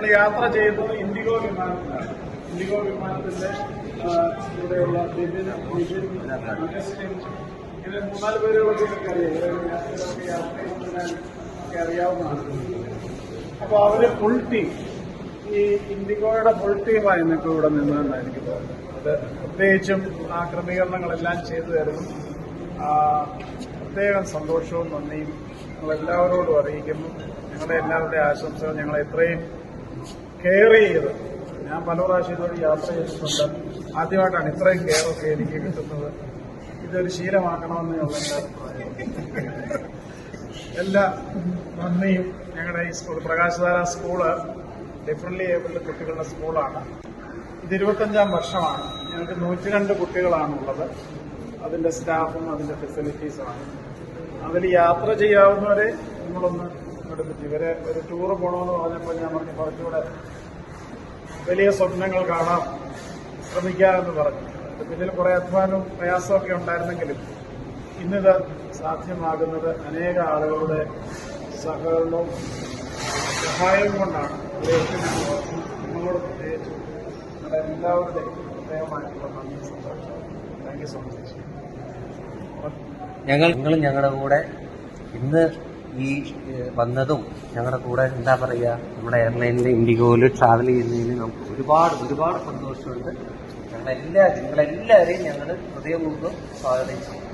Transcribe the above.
നമ്മൾ യാത്ര ചെയ്യുന്നത് ഇൻഡിഗോ വിമാനത്തിലാണ്. ഇൻഡിഗോ വിമാനത്തിന്റെ ഇവിടെയുള്ള ബിബിൻ അഗസ്റ്റിൻ ഇങ്ങനെ മൂന്നാൽ പേരുകളൊക്കെ എനിക്ക് അറിയാം. യാത്ര അറിയാവുന്നതാണ്. അപ്പോൾ അവർ ഫുൾ ടീം ഈ ഇൻഡിഗോയുടെ ഫുൾ ടീമായി നിങ്ങൾക്ക് ഇവിടെ നിന്നതെന്നാണ് എനിക്ക് തോന്നുന്നത് അത് പ്രത്യേകിച്ചും ആ ക്രമീകരണങ്ങളെല്ലാം ചെയ്തു തരുന്നു. പ്രത്യേകം സന്തോഷവും നന്ദിയും ഞങ്ങളെല്ലാവരോടും അറിയിക്കുന്നു. ഞങ്ങളുടെ എല്ലാവരുടെയും ആശംസകൾ ഞങ്ങളെ ഇത്രയും കെയർ ചെയ്ത് ഞാൻ പല പ്രാവശ്യം ഇതുവഴി യാത്ര ചെയ്തിട്ടുണ്ട്. ആദ്യമായിട്ടാണ് ഇത്രയും കെയർ ഒക്കെ എനിക്ക് കിട്ടുന്നത്. ഇതൊരു ശീലമാക്കണമെന്ന് അഭിപ്രായം എല്ലാ നന്ദിയും ഞങ്ങളുടെ ഈ സ്കൂൾ പ്രകാശധാര സ്കൂൾ ഡിഫറൻലി ഏബിൾഡ് കുട്ടികളുടെ സ്കൂളാണ്. ഇത് ഇരുപത്തഞ്ചാം വർഷമാണ്. ഞങ്ങൾക്ക് നൂറ്റി രണ്ട് കുട്ടികളാണുള്ളത്. അതിന്റെ സ്റ്റാഫും അതിന്റെ ഫെസിലിറ്റീസുമാണ് അതിൽ യാത്ര ചെയ്യാവുന്നവരെ നിങ്ങളൊന്ന് പറ്റി ഇവരെ ഒരു ടൂറ് പോകണമെന്ന് പറഞ്ഞപ്പോൾ ഞാൻ പറഞ്ഞു കുറച്ചുകൂടെ വലിയ സ്വപ്നങ്ങൾ കാണാം ശ്രമിക്കാമെന്ന് പറഞ്ഞു. അത് പിന്നിൽ കുറെ അധ്വാനവും പ്രയാസമൊക്കെ ഉണ്ടായിരുന്നെങ്കിലും ഇന്നിത് സാധ്യമാകുന്നത് അനേക ആളുകളുടെ സഹകരണവും സഹായവും കൊണ്ടാണ്. നിങ്ങളോട് പ്രത്യേകിച്ച് നമ്മുടെ എല്ലാവരുടെയും പ്രത്യേകമായിട്ടുള്ള നന്ദി സന്തോഷം താങ്ക് യു സോ മച്ച് ഞങ്ങൾ നിങ്ങളും ഞങ്ങളുടെ കൂടെ ഇന്ന് ഈ വന്നതും ഞങ്ങളുടെ കൂടെ എന്താ പറയുക നമ്മുടെ എയർലൈനിൽ ഇൻഡിഗോയിൽ ട്രാവൽ ചെയ്യുന്നതിന് നമുക്ക് ഒരുപാട് ഒരുപാട് സന്തോഷമുണ്ട്. ഞങ്ങളെല്ലാ നിങ്ങളെല്ലാവരെയും ഞങ്ങൾ ഹൃദയപൂർവം സ്വാഗതം ചെയ്യും